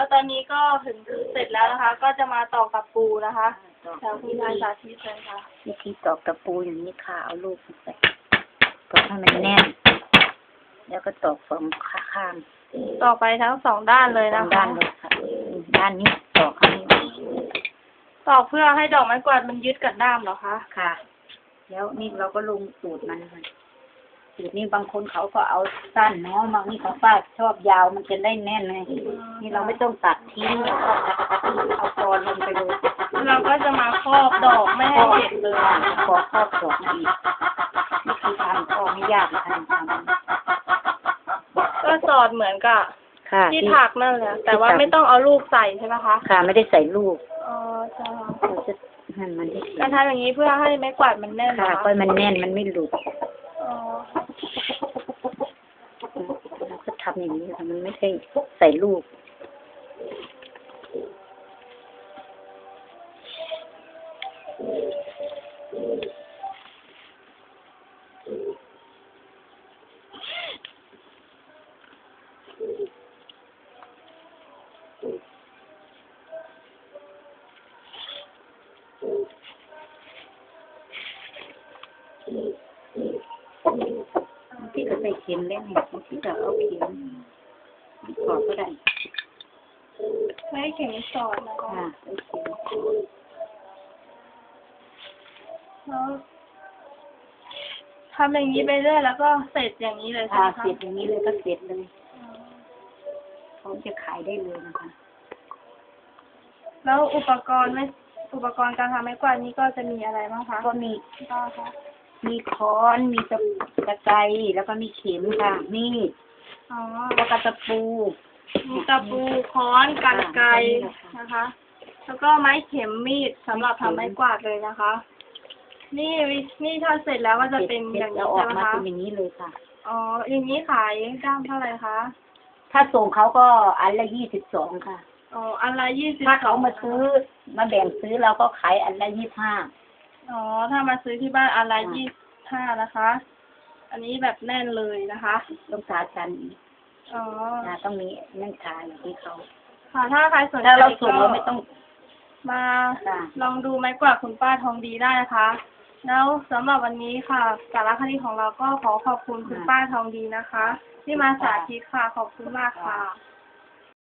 แล้วตอนนี้ก็ถึงเสร็จแล้วนะคะ ก็จะมาต่อกับปูนะคะแถวคุณยายสาธิตเลยค่ะวิธีตอกตะปูอย่างนี้ค่ะ เอาลูกใส่ตอกให้มันแน่น แล้วก็ตอกฝั่งข้างต่อไปทั้งสองด้านเลยๆนะทางคะด้านเลยค่ะ ด้านนี้ตอกให้ตอกเพื่อให้ดอกไม้กวาดมันยึดกับด้ามเหรอคะ ค่ะ แล้วนี่เราก็ลงสูตรมันค่ะ สูตรนี้บางคนเขาก็เอาสั้นเนาะบางนี่เขาฟาดชอบยาวมันจะได้แน่นไงนี่เราไม่ต้องตัดทิ้งเราก็เอาตอนลงไปเลยเราก็จะมาครอบดอกไม่ให้เห็นเลยขอครอบดอกมาอีกวิธีทำก็ไม่ยากนะทำก็สอดเหมือนกับค่ะที่ถักนั่นแหละแต่ว่าไม่ต้องเอาลูกใส่ใช่ไหมคะค่ะ ไม่ได้ใส่ลูกอ๋อใช่ค่ะเราจะหั่นมันให้การทำอย่างนี้เพื่อให้ไม้กวาดมันแน่นเหรค่ะอก็มันแน่นมันไม่หลุดอ๋อ เราก็ทำอย่างนี้ค่ะมันไม่ใช่ใส่ลูก ก็ใส่เข็มแล้วไงที่ก็เอาเข็มขอบก็ได้ไม่ให้เข็มสอดนะคะค่ะใส่เข็มแล้วทำอย่างนี้ไปเรื่อยแล้วก็เสร็จอย่างนี้เลยใช่ค่ะไหมคะเสร็จอย่างนี้เลยก็เสร็จเลยอ๋อพร้อมจะขายได้เลยนะคะ แล้วอุปกรณ์ไม่อุปกรณ์การทำไม้กวาดนี้ก็จะมีอะไรบ้างคะก็มี บ้างคะ มีค้อน มีตะตะไคร้แล้วก็มีเข็มค่ะ มีดอ๋อ แล้วก็ตะปูมีตะปูค้อนกันไกรนะคะ แล้วก็ไม้เข็มมีดสำหรับทำไม้กวาดเลยนะคะ นี่วินี่ถ้าเสร็จแล้วก็จะเป็นอย่างนี้นี้ออใช่กไหมมาคะเป็นอย่างนี้เลยค่ะ อ๋ออย่างนี้ขายด้ามเท่าไหร่คะถ้าส่งเขาก็อันละยี่สิบสองค่ะ อ๋ออันละยี่สิบถ้าเขามาซื้อมาแบ่งซื้อเราก็ขายอันละยี่ห้า อ๋อ ถ้ามาซื้อที่บ้านอันละอ่ายี่ห้านะคะ อันนี้แบบแน่นเลยนะคะ ต้องทาชันอีกอ๋อ นะต้องมีนั่นทาอย่างที่เขาค่ะ ถ้าใครสนใจถ้าเราส่งก็เราไม่ต้อง มาค่ะลองดูไม้กวาดคุณป้าทองดีได้นะคะ แล้วสำหรับวันนี้ค่ะสารคดีของเราก็ขอขอบคุณคุณป้าทองดีนะคะ ที่มาสาธิตค่ะ ขอบคุณมากค่ะ